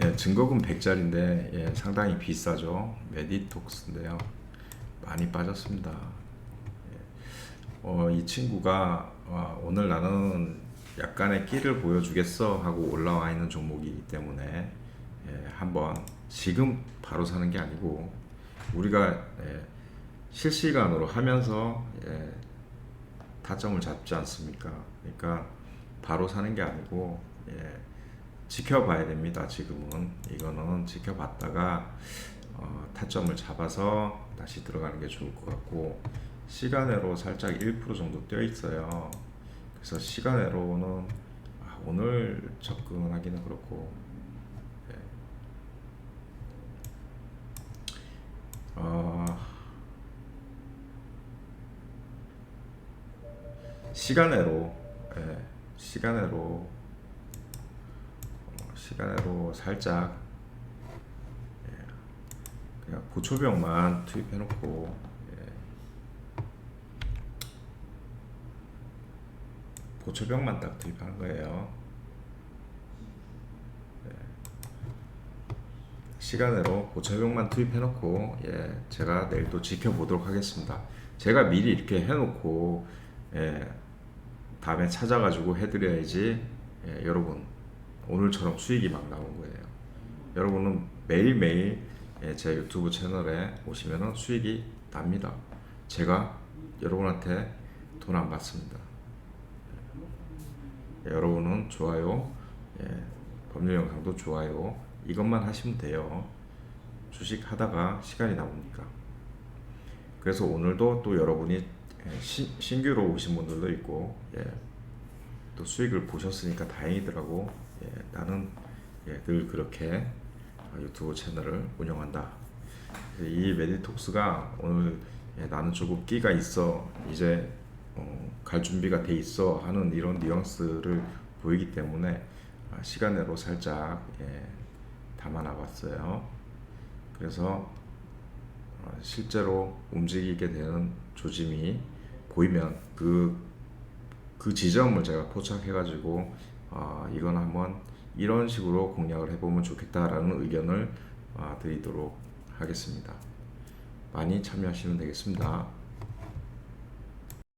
예, 증거금 100짜리인데 예, 상당히 비싸죠. 메디톡스인데요. 많이 빠졌습니다. 예. 어, 이 친구가 어, 오늘 나는 약간의 끼를 보여주겠어 하고 올라와 있는 종목이기 때문에 예, 한번 지금 바로 사는 게 아니고 우리가 예, 실시간으로 하면서 예, 타점을 잡지 않습니까? 그러니까 바로 사는 게 아니고 예, 지켜봐야 됩니다. 지금은 이거는 지켜봤다가 어, 타점을 잡아서 다시 들어가는 게 좋을 것 같고 시간외로 살짝 1% 정도 뛰어 있어요. 그래서 시간외로는 아, 오늘 접근하기는 그렇고 예. 어, 시간외로 예, 시간외로 어, 시간외로 살짝 예, 그냥 보초병만 투입해놓고 예, 보초병만 딱 투입하는 거예요. 예, 시간으로 보초병만 투입해놓고 예, 제가 내일 또 지켜보도록 하겠습니다. 제가 미리 이렇게 해놓고 예, 다음에 찾아가지고 해드려야지 예, 여러분 오늘처럼 수익이 막 나온 거예요. 여러분은 매일매일 예, 제 유튜브 채널에 오시면 수익이 납니다. 제가 여러분한테 돈 안 받습니다. 예, 여러분은 좋아요, 예, 법률 영상도 좋아요 이것만 하시면 돼요. 주식 하다가 시간이 남으니까. 그래서 오늘도 또 여러분이 예, 신, 신규로 오신 분들도 있고 예, 또 수익을 보셨으니까 다행이더라고. 예, 나는 예, 늘 그렇게 어, 유튜브 채널을 운영한다. 이 메디톡스가 오늘 예, 나는 조금 끼가 있어 이제 어, 갈 준비가 돼 있어 하는 이런 뉘앙스를 보이기 때문에 아, 시간으로 살짝 예, 담아놔봤어요. 그래서 어, 실제로 움직이게 되는 조짐이 보이면 그, 그 지점을 제가 포착해가지고 어, 이건 한번 이런 식으로 공략을 해보면 좋겠다라는 의견을 어, 드리도록 하겠습니다. 많이 참여하시면 되겠습니다.